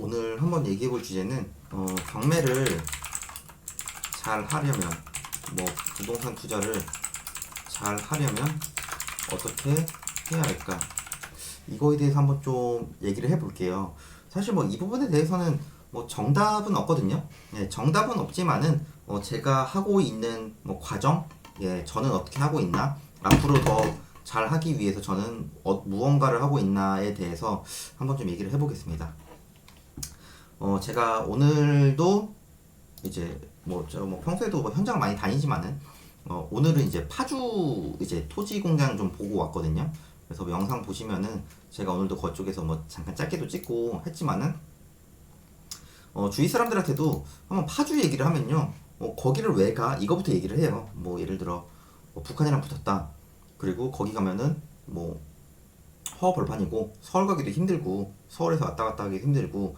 오늘 한번 얘기해 볼 주제는 어, 경매를 잘 하려면 뭐 부동산 투자를 잘 하려면 어떻게 해야 할까 이거에 대해서 한번 좀 얘기를 해볼게요. 사실 뭐 이 부분에 대해서는 뭐 정답은 없거든요. 예, 정답은 없지만은 어, 제가 하고 있는 뭐 과정, 예, 저는 어떻게 하고 있나, 앞으로 더 잘 하기 위해서 저는 어, 무언가를 하고 있나에 대해서 한번 좀 얘기를 해보겠습니다. 어, 제가 오늘도 이제 뭐저뭐 평소에도 뭐 현장 많이 다니지만은 어, 오늘은 이제 파주 이제 토지 공장 좀 보고 왔거든요. 그래서 뭐 영상 보시면은 제가 오늘도 그쪽에서 뭐 잠깐 짧게도 찍고 했지만은 어, 주위 사람들한테도 한번 파주 얘기를 하면요. 어, 거기를 왜 가? 이거부터 얘기를 해요. 뭐 예를 들어 뭐 북한이랑 붙었다. 그리고 거기 가면은 뭐 허벌판이고 서울 가기도 힘들고 서울에서 왔다 갔다 하기 힘들고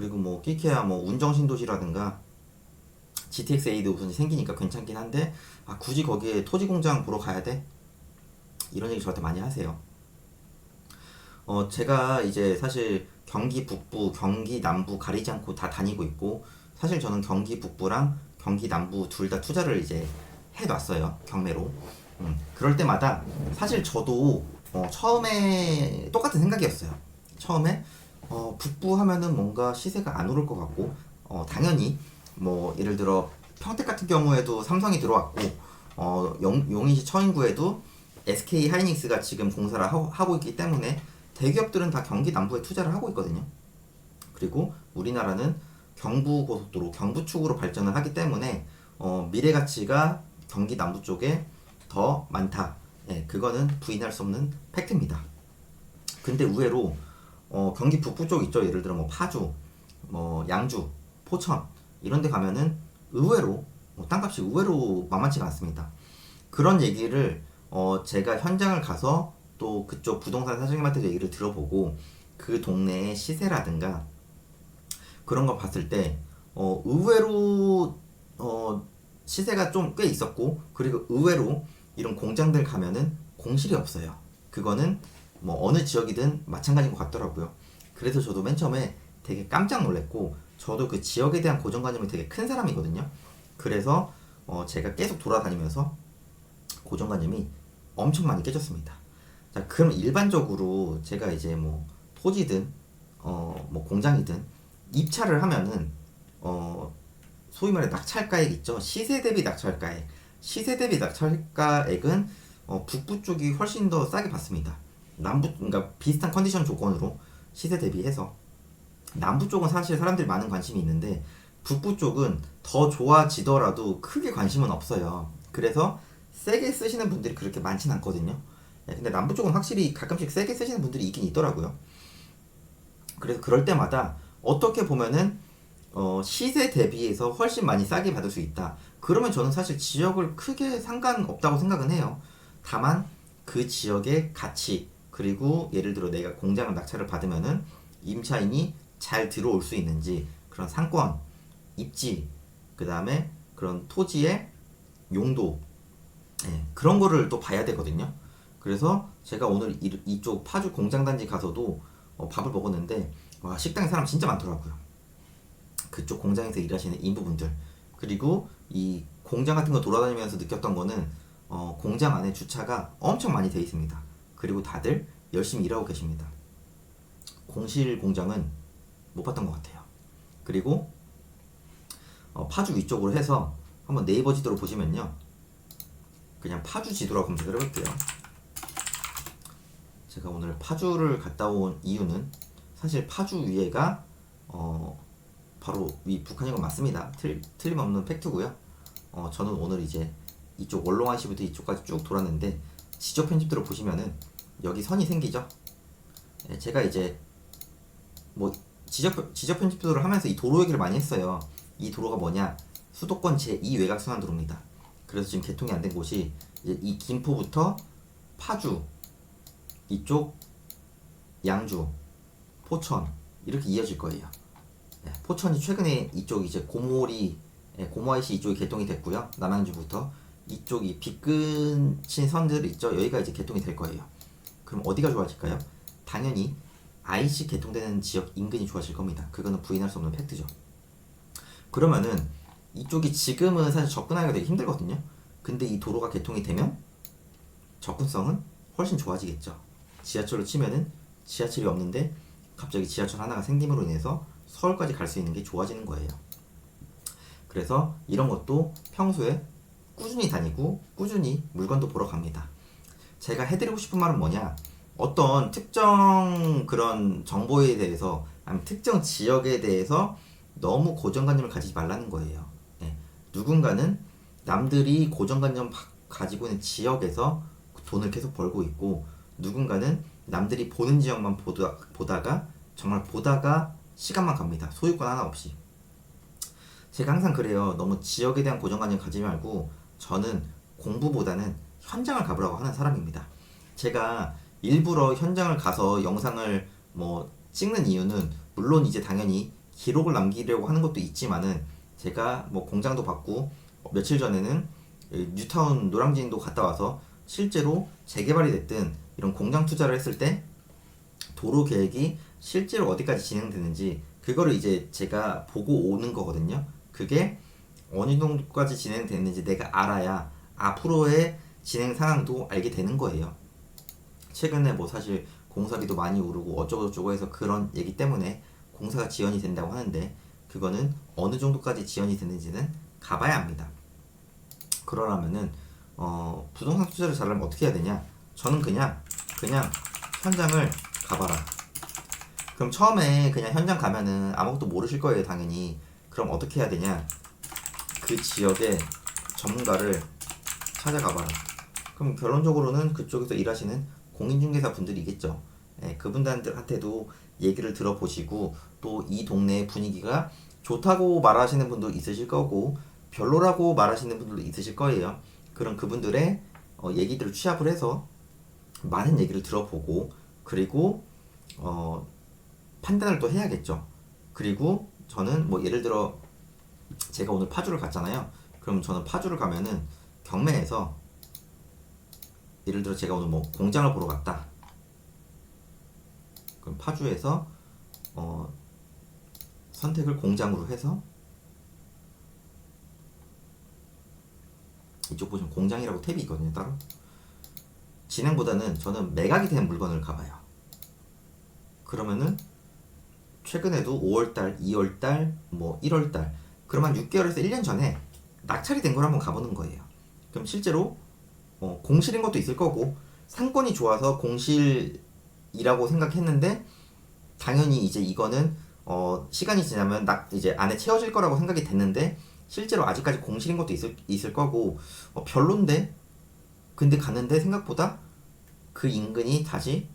그리고 뭐 끼케야 뭐 운정 신도시라든가 GTX-A도 우선 생기니까 괜찮긴 한데 아 굳이 거기에 토지 공장 보러 가야 돼? 이런 얘기 저한테 많이 하세요. 어 제가 이제 사실 경기 북부, 경기 남부 가리지 않고 다 다니고 있고 사실 저는 경기 북부랑 경기 남부 둘 다 투자를 이제 해놨어요 경매로. 음, 그럴 때마다 사실 저도 어, 처음에 똑같은 생각이었어요. 처음에 어, 북부 하면은 뭔가 시세가 안 오를 것 같고 어, 당연히 뭐 예를 들어 평택 같은 경우에도 삼성이 들어왔고 어, 용, 용인시 처인구에도 SK 하이닉스가 지금 공사를 하고, 하고 있기 때문에 대기업들은 다 경기 남부에 투자를 하고 있거든요. 그리고 우리나라는 경부 고속도로 경부축으로 발전을 하기 때문에 어, 미래 가치가 경기 남부 쪽에 더 많다. 예, 그거는 부인할 수 없는 팩트입니다. 근데 의외로 어, 경기 북부 쪽 있죠. 예를 들어 뭐 파주, 뭐 양주, 포천 이런 데 가면은 의외로 뭐 땅값이 의외로 만만치가 않습니다. 그런 얘기를 어, 제가 현장을 가서 또 그쪽 부동산 사장님한테 얘기를 들어보고 그 동네의 시세라든가 그런 거 봤을 때 어, 의외로 어, 시세가 좀 꽤 있었고 그리고 의외로 이런 공장들 가면은 공실이 없어요. 그거는 뭐 어느 지역이든 마찬가지인 것 같더라고요. 그래서 저도 맨 처음에 되게 깜짝 놀랐고 저도 그 지역에 대한 고정관념이 되게 큰 사람이거든요. 그래서 어, 제가 계속 돌아다니면서 고정관념이 엄청 많이 깨졌습니다. 자, 그럼 일반적으로 제가 이제 뭐 토지든 어, 뭐 공장이든 입찰을 하면은 어, 소위 말해 낙찰가액 있죠. 시세 대비 낙찰가액. 시세 대비 낙찰가액은 어, 북부 쪽이 훨씬 더 싸게 받습니다. 남부 그러니까 비슷한 컨디션 조건으로 시세 대비해서 남부 쪽은 사실 사람들이 많은 관심이 있는데 북부 쪽은 더 좋아지더라도 크게 관심은 없어요. 그래서 세게 쓰시는 분들이 그렇게 많진 않거든요. 예, 근데 남부 쪽은 확실히 가끔씩 세게 쓰시는 분들이 있긴 있더라고요. 그래서 그럴 때마다 어떻게 보면은 어, 시세 대비해서 훨씬 많이 싸게 받을 수 있다. 그러면 저는 사실 지역을 크게 상관없다고 생각은 해요. 다만 그 지역의 가치 그리고 예를 들어 내가 공장을 낙찰을 받으면은 임차인이 잘 들어올 수 있는지 그런 상권, 입지, 그 다음에 그런 토지의 용도 예, 그런 거를 또 봐야 되거든요. 그래서 제가 오늘 이, 이쪽 파주 공장단지 가서도 어, 밥을 먹었는데 와 식당에 사람 진짜 많더라고요. 그쪽 공장에서 일하시는 인부분들 그리고 이 공장 같은 거 돌아다니면서 느꼈던 거는 어, 공장 안에 주차가 엄청 많이 돼 있습니다. 그리고 다들 열심히 일하고 계십니다. 공실 공장은 못 봤던 것 같아요. 그리고 어, 파주 위쪽으로 해서 한번 네이버 지도로 보시면요. 그냥 파주 지도라고 검색을 해볼게요. 제가 오늘 파주를 갔다 온 이유는 사실 파주 위에가 어, 바로 위 북한인 건 맞습니다. 틀, 틀림없는 팩트고요. 어, 저는 오늘 이제 이쪽 원롱아시부터 이쪽까지 쭉 돌았는데 지적 편집들을 보시면은 여기 선이 생기죠. 예, 제가 이제 뭐 지적 지적 편집들을 하면서 이 도로 얘기를 많이 했어요. 이 도로가 뭐냐? 수도권 제2 외곽 순환 도로입니다. 그래서 지금 개통이 안 된 곳이 이 김포부터 파주 이쪽 양주 포천 이렇게 이어질 거예요. 네, 포천이 최근에 이쪽 이제 고모리 예, 고모아이시 이쪽이 개통이 됐고요. 남양주부터 이쪽이 빗근친 선들 있죠. 여기가 이제 개통이 될 거예요. 그럼 어디가 좋아질까요? 당연히 IC 개통되는 지역 인근이 좋아질 겁니다. 그거는 부인할 수 없는 팩트죠. 그러면은 이쪽이 지금은 사실 접근하기가 되게 힘들거든요. 근데 이 도로가 개통이 되면 접근성은 훨씬 좋아지겠죠. 지하철로 치면은 지하철이 없는데 갑자기 지하철 하나가 생김으로 인해서 서울까지 갈 수 있는 게 좋아지는 거예요. 그래서 이런 것도 평소에 꾸준히 다니고 꾸준히 물건도 보러 갑니다. 제가 해드리고 싶은 말은 뭐냐? 어떤 특정 그런 정보에 대해서 아니면 특정 지역에 대해서 너무 고정관념을 가지지 말라는 거예요. 예. 누군가는 남들이 고정관념 바- 가지고 있는 지역에서 돈을 계속 벌고 있고 누군가는 남들이 보는 지역만 보다, 보다가 정말 보다가 시간만 갑니다. 소유권 하나 없이. 제가 항상 그래요. 너무 지역에 대한 고정관념 가지지 말고 저는 공부보다는 현장을 가보라고 하는 사람입니다. 제가 일부러 현장을 가서 영상을 뭐 찍는 이유는 물론 이제 당연히 기록을 남기려고 하는 것도 있지만은 제가 뭐 공장도 어, 며칠 전에는 이 뉴타운 노량진도 갔다 와서 실제로 재개발이 됐든 이런 공장 투자를 했을 때 도로 계획이 실제로 어디까지 진행되는지 그거를 이제 제가 보고 오는 거거든요. 그게 어느 정도까지 진행됐는지 내가 알아야 앞으로의 진행 상황도 알게 되는 거예요. 최근에 뭐 사실 공사비도 많이 오르고 어쩌고저쩌고 해서 그런 얘기 때문에 공사가 지연이 된다고 하는데 그거는 어느 정도까지 지연이 됐는지는 가봐야 합니다. 그러려면은 어, 부동산 투자를 잘하려면 어떻게 해야 되냐? 저는 그냥 그냥 현장을 가봐라. 그럼 처음에 그냥 현장 가면은 아무것도 모르실 거예요, 당연히. 그럼 어떻게 해야 되냐? 그 지역의 전문가를 찾아가봐라. 그럼 결론적으로는 그쪽에서 일하시는 공인중개사 분들이겠죠. 예, 그분들한테도 얘기를 들어보시고 또 이 동네의 분위기가 좋다고 말하시는 분도 있으실 거고 별로라고 말하시는 분들도 있으실 거예요. 그럼 그분들의 어, 얘기들을 취합을 해서 많은 얘기를 들어보고 그리고 어, 판단을 또 해야겠죠. 그리고 저는 뭐 예를 들어 제가 오늘 파주를 갔잖아요. 그럼 저는 파주를 가면은 경매에서 예를 들어 제가 오늘 뭐 공장을 보러 갔다. 그럼 파주에서 어, 선택을 공장으로 해서 이쪽 보시면 공장이라고 탭이 있거든요 따로. 진행보다는 저는 매각이 된 물건을 가봐요. 그러면은 최근에도 5월달, 2월달, 뭐 1월달 그러면 6개월에서 1년 전에 낙찰이 된 걸 한번 가보는 거예요. 그럼 실제로 어, 공실인 것도 있을 거고 상권이 좋아서 공실이라고 생각했는데 당연히 이제 이거는 어, 시간이 지나면 낙 이제 안에 채워질 거라고 생각이 됐는데 실제로 아직까지 공실인 것도 있을 있을 거고 어, 별론데 근데 갔는데 생각보다 그 인근이 다시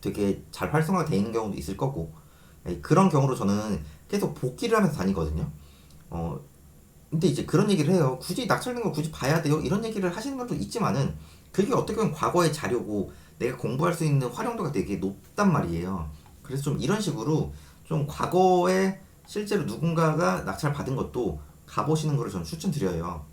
되게 잘 활성화가 돼 있는 경우도 있을 거고 예, 그런 경우로 저는 계속 복귀를 하면서 다니거든요. 어 근데 이제 그런 얘기를 해요. 굳이 낙찰된 걸 굳이 봐야 돼요? 이런 얘기를 하시는 분도 있지만은 그게 어떻게 보면 과거의 자료고 내가 공부할 수 있는 활용도가 되게 높단 말이에요. 그래서 좀 이런 식으로 좀 과거에 실제로 누군가가 낙찰 받은 것도 가보시는 거를 저는 추천드려요.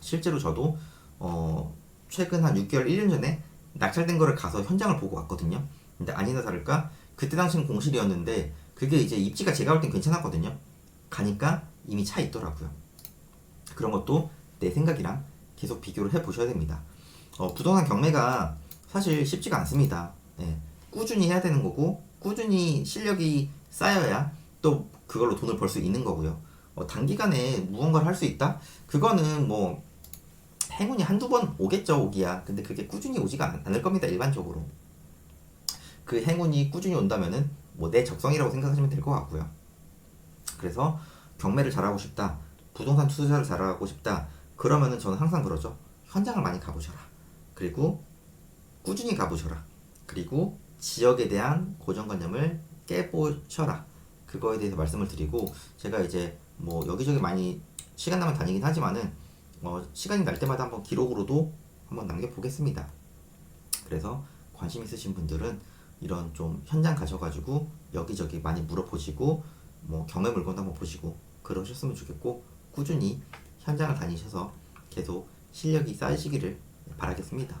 실제로 저도 어 최근 한 6개월, 1년 전에 낙찰된 거를 가서 현장을 보고 왔거든요. 근데 아니나 다를까 그때 당시는 공실이었는데 그게 이제 입지가 제가 볼 땐 괜찮았거든요. 가니까 이미 차 있더라고요. 그런 것도 내 생각이랑 계속 비교를 해 보셔야 됩니다. 어, 부동산 경매가 사실 쉽지가 않습니다. 예, 꾸준히 해야 되는 거고 꾸준히 실력이 쌓여야 또 그걸로 돈을 벌 수 있는 거고요. 어, 단기간에 무언가를 할 수 있다? 그거는 뭐 행운이 한두 번 오겠죠 오기야. 근데 그게 꾸준히 오지가 않- 않을 겁니다 일반적으로. 그 행운이 꾸준히 온다면은 뭐 내 적성이라고 생각하시면 될 것 같고요. 그래서 경매를 잘하고 싶다, 부동산 투자를 잘하고 싶다. 그러면은 저는 항상 그러죠. 현장을 많이 가보셔라. 그리고 꾸준히 가보셔라. 그리고 지역에 대한 고정관념을 깨보셔라. 그거에 대해서 말씀을 드리고 제가 이제 뭐 여기저기 많이 시간 나면 다니긴 하지만은 어, 시간이 날 때마다 한번 기록으로도 한번 남겨보겠습니다. 그래서 관심 있으신 분들은 이런 좀 현장 가셔가지고 여기저기 많이 물어보시고 뭐 경매 물건도 한번 보시고 그러셨으면 좋겠고 꾸준히 현장을 다니셔서 계속 실력이 쌓이시기를 바라겠습니다.